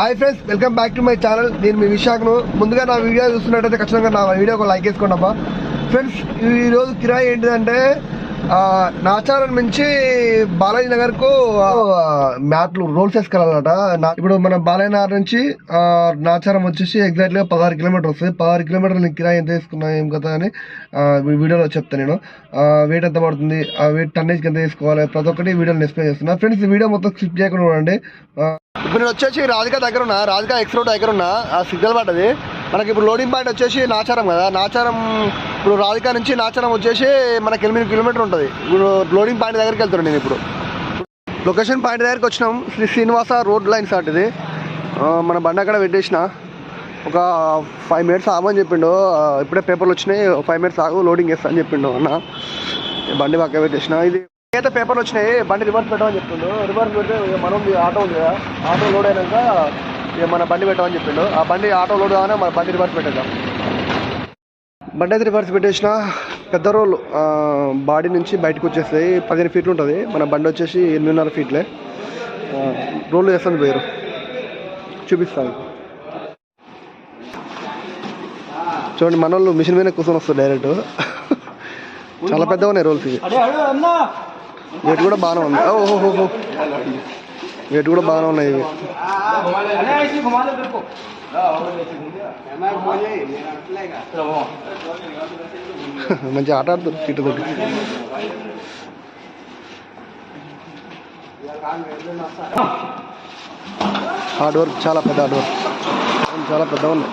Hi friends welcome back to my channel నేను మీ విశాఖను. ముందుగా నా వీడియో చూస్తున్నట్టయితే ఖచ్చితంగా నా వీడియోకి లైక్ వేసుకోండి అబ్బా. ఫ్రెండ్స్ ఈరోజు కిరాయి ఏంటిదంటే నాచారం నుంచి బాలాజీ నగర్కు కు మ్యాట్లు రోల్స్ వేసుకెళ్ళాలట. నా- ఇప్పుడు మన బాలాజీ నగర్ నుంచి నాచారం వచ్చేసి ఎగ్జాక్ట్గా పదహారు కిలోమీటర్ వస్తుంది. పదహారు కిలోమీటర్లు నేను కిరాయి ఎంత తీసుకున్నా ఏం కదా అని వీడియోలో చెప్తాను నేను. వెయిట్ ఎంత పడుతుంది ఆ వెయిట్ టన్నేజ్కి ఎంత తీసుకోవాలి ప్రతి ఒక్కటి వీడియోని ఎక్స్ప్లెయిన్ చేస్తున్నా. ఫ్రెండ్స్ వీడియో మొత్తం స్కిప్ చేయకుండా చూడండి ఇప్పుడు నేను వచ్చేసి రాధిక దగ్గర ఉన్నా రాధిక ఎక్స్ రోడ్ దగ్గర ఉన్నా ఆ సిగ్నల్ పడ్డది. మనకి ఇప్పుడు లోడింగ్ పాయింట్ వచ్చేసి నాచారం కదా. నాచారం ఇప్పుడు రాధిక నుంచి నాచారం వచ్చేసి మనకి ఎనిమిది కిలోమీటర్ ఉంటుంది. ఇప్పుడు లోడింగ్ పాయింట్ దగ్గరికి వెళ్తున్నాను నేను ఇప్పుడు. లొకేషన్ పాయింట్ దగ్గరికి వచ్చినాం. Sri Srinivasa road line sir ఇది. మన బండి అక్కడ పెట్టేసిన. ఒక ఫైవ్ మినిట్స్ ఆగమని చెప్పిండు. ఇప్పుడే పేపర్లు వచ్చినాయి. ఫైవ్ మినిట్స్ ఆగు లోడింగ్ చేస్తా అని చెప్పిండు అన్న. బండి పక్క పెట్టేసిన. ఇది అయితే పేపర్లు వచ్చినాయి బండి రివర్స్ పెట్టమని చెప్పిండు. రివర్స్ పెడితే మనం ఆటో ఉంది కదా. ఆటో లోడ్ అయినాక మన బండి పెట్టమని చెప్పిండు. ఆ బండి ఆటో లోడ్ కాగానే మన బండి రివర్స్ పెట్టేద్దాం. బండి అయితే రివర్స్ పెట్టేసిన పెద్ద రోల్ బాడీ నుంచి బయటకు వచ్చేస్తాయి. పదిహేను ఫీట్లు ఉంటుంది. మన బండి వచ్చేసి ఎనిమిదిన్నర ఫీట్లే రోల్ చేస్తుంది పోయారు చూపిస్తాను. చూడండి మన వాళ్ళు మిషన్ మీద కూర్చొని వస్తారు డైరెక్ట్ చాలా పెద్దగా ఉన్నాయి రోల్స్ ఇవి. వెయిట్ కూడా బాగానే ఉంది. ఓహో వెయిట్ కూడా బాగానే ఉన్నాయి. ఇవి మంచి ఆట ఆడుతుంది సీటు తోటి. హార్డ్ వర్క్ చాలా పెద్ద హార్డ్ వర్క్ చాలా పెద్దగా ఉన్నాయి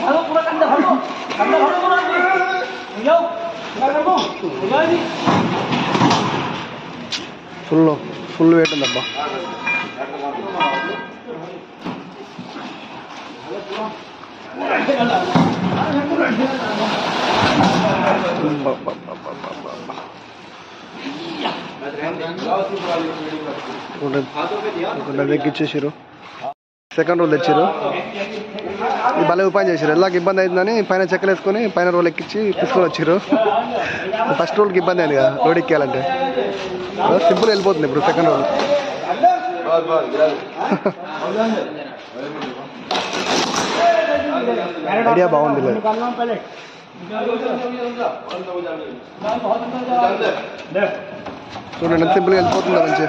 바로 보라 간다 바로 간다 바로 보라 공격 공격하고 공격하지 솔로 솔로 해야 된다 봐. 오늘 오늘 내 기체 싫어. 세컨드 롤 됐지로. భలే ఉపాయం చేశారు. ఎలాగ ఇబ్బంది అయిందని పైన చెక్కలు వేసుకొని పైన రోల్ ఎక్కించి తీసుకొని వచ్చారు ఫస్ట్ రోల్కి ఇబ్బంది అయింది కదా రోడ్ ఎక్కాలంటే సింపుల్ వెళ్ళిపోతుంది ఇప్పుడు సెకండ్ రోల్ ఐడియా బాగుంది చూడండి ఎంత సింపుల్గా వెళ్ళిపోతుందా మంచిగా.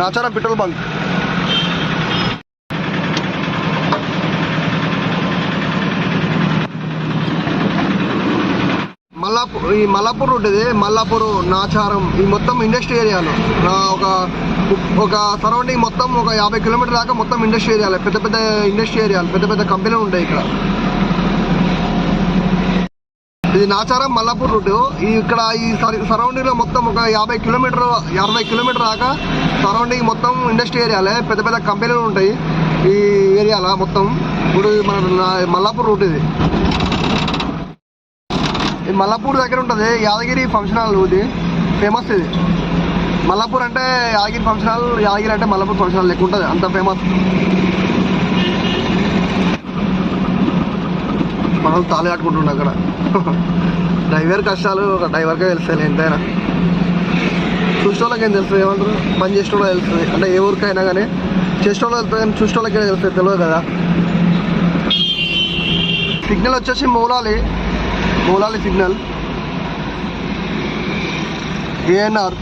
Nacharam petrol bunk. మల్లాపూర్ ఈ మల్లాపూర్ రోడ్ ఇది మల్లాపూర్ నాచారం ఈ మొత్తం ఇండస్ట్రీ ఏరియాలో ఒక ఒక సరౌండింగ్ మొత్తం ఒక యాభై కిలోమీటర్ దాకా మొత్తం ఇండస్ట్రీ ఏరియాలు పెద్ద పెద్ద ఇండస్ట్రీ ఏరియాలు పెద్ద పెద్ద కంపెనీలు ఉంటాయి ఇక్కడ. ఇది నాచారం మల్లాపూర్ రూట్. ఈ ఇక్కడ ఈ సరౌండింగ్లో మొత్తం ఒక యాభై కిలోమీటర్ అరవై కిలోమీటర్ దాకా సరౌండింగ్ మొత్తం ఇండస్ట్రీ ఏరియాలే పెద్ద పెద్ద కంపెనీలు ఉంటాయి ఈ ఏరియాలో మొత్తం. ఇప్పుడు మన మల్లాపూర్ రూట్ ఇది. ఇది మల్లాపూర్ దగ్గర ఉంటుంది యాదగిరి ఫంక్షన్ హాల్ ఇది. ఫేమస్ ఇది. మల్లాపూర్ అంటే యాదగిరి ఫంక్షన్ హాల్ యాదగిరి అంటే మల్లాపూర్ ఫంక్షన్ హాల్ లెక్క ఉంటుంది అంత ఫేమస్. మనం తాళి కట్టుకుంటుండే అక్కడ. డ్రైవర్ కష్టాలు ఒక డ్రైవర్కే తెలుస్తాయి ఎంతైనా. చూసేవాళ్ళకి ఏం తెలుస్తుంది ఏమంటారు? పని చేసిన తెలుస్తుంది. అంటే ఏ ఊరికైనా కానీ చేసిన వాళ్ళు తెలుస్తుంది కానీ చూసిన వాళ్ళకి తెలుస్తుంది తెలియదు కదా. సిగ్నల్ వచ్చేసి మూలాలి. మూలాలి సిగ్నల్. ఏఎన్ఆర్.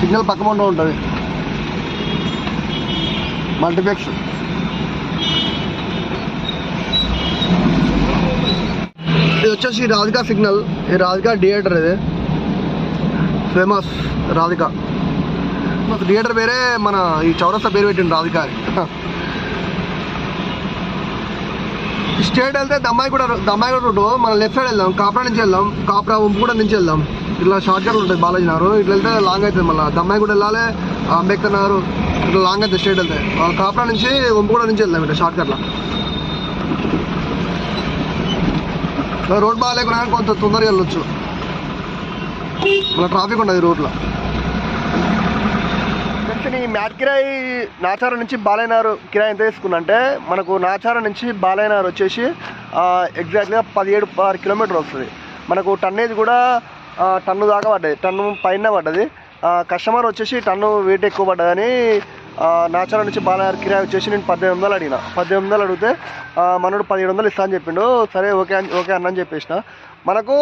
సిగ్నల్ పక్కమంటూ ఉంటుంది. మల్టీప్లెక్స్. వచ్చేసి రాధికా సిగ్నల్. ఈ రాధికా థియేటర్ ఇది. ఫేమస్ రాధికా. థియేటర్ పేరే మన ఈ చౌరస్తా పేరు పెట్టింది రాధికా. స్టేట్ వెళ్తే దమ్మాయి కూడా దమ్మాయి కూడా రోడ్డు. మనం లెఫ్ట్ సైడ్ వెళ్దాం కాప్రా నుంచి వెళ్దాం కాప్రా ఉంపుగూడ నుంచి వెళ్దాం. ఇట్లా షార్ట్ కట్లు ఉంటుంది బాలాజీ నగర్ ఇట్లా వెళ్తే లాంగ్ అవుతుంది మళ్ళీ. దమ్మాయిగూడ వెళ్ళాలి అంబేద్కర్ నగర్ ఇట్లా లాంగ్ అవుతుంది స్టేట్ వెళ్తే. ఆ కాప్రా నుంచి ఉంపుగూడ నుంచి వెళ్దాం ఇట్లా షార్ట్ కట్లో. రోడ్ బాగాలేకుండా కొంత తొందరగా వెళ్ళొచ్చు. మళ్ళీ ట్రాఫిక్ ఉండదు రోడ్లో. ఈ మ్యాట్ కిరాయి నాచారం నుంచి బాలయ్యనారు కిరాయి ఎంత తీసుకున్నంటే మనకు నాచారం నుంచి బాలయ్యనారు వచ్చేసి ఎగ్జాక్ట్గా పదిహేడు ఆరు కిలోమీటర్ వస్తుంది. మనకు టన్నేజ్ కూడా టన్ను దాకా పడ్డది టన్ను పైన పడ్డది. కస్టమర్ వచ్చేసి టన్ను వెయిట్ ఎక్కువ పడ్డదని నాచాల నాచారం నుంచి బాలయ్య కిరాయి వచ్చేసి నేను పద్దెనిమిది వందలు అడిగిన. పద్దెనిమిది వందలు అడిగితే ఆ, మనోడు పదిహేడు వందలు ఇస్తా అని చెప్పిండు. సరే ఓకే అని ఓకే అన్న చెప్పేసిన. మనకు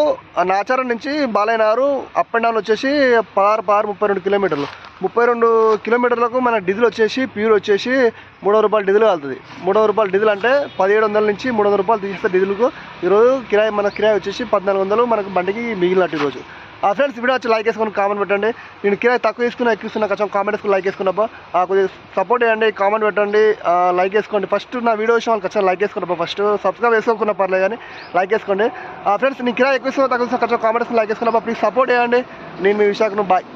నాచారం నుంచి బాలయ్యనారు అప్ అండ్ డౌన్ వచ్చేసి పదహారు పదహారు ముప్పై రెండు కిలోమీటర్లు. ముప్పై రెండు కిలోమీటర్లకు మన డీజిల్ వచ్చేసి ప్యూర్ వచ్చేసి మూడు రూపాయలు డీజిల్ వెళ్తుంది మూడు రూపాయలు డీజిల్ అంటే పదిహేడు వందల నుంచి మూడు వందల రూపాయలు తీసేస్తే డీజిల్కు. ఈరోజు కిరాయి మన కిరాయి వచ్చేసి పద్నాలుగు వందలు మనకు బండికి మిగిలినట్టు ఈరోజు. ఆ ఫ్రెండ్స్ వీడియో వచ్చి లైక్ వేసుకొని కామెంట్ పెట్టండి. నేను కిరాయి తక్కువ తీసుకున్నా ఎక్కువ ఇస్తున్నా కొంచెం కామెంట్ వేసుకుని లైక్ వేసుకున్నప్ప కొద్దిగా సపోర్ట్ చేయండి కామెంట్ పెట్టండి. లైక్ వేసుకోండి ఫస్ట్ నా వీడియో విషయం వాళ్ళు ఖచ్చితంగా లైక్ వేసుకున్నప్ప ఫస్ట్ సబ్స్క్రైబ్ వేసుకోకుండా పర్లేదు కానీ లైక్ వేసుకోండి ఆ ఫ్రెండ్స్ నేను కిరాయి ఎక్కువ ఇస్తున్నా తక్కువ కొంచెం కామెంట్ వేసుకుని లైక్ వేసుకున్నప్ప ప్లీజ్ సపోర్ట్ చేయండి. నేను మీ విశాఖను బాయ్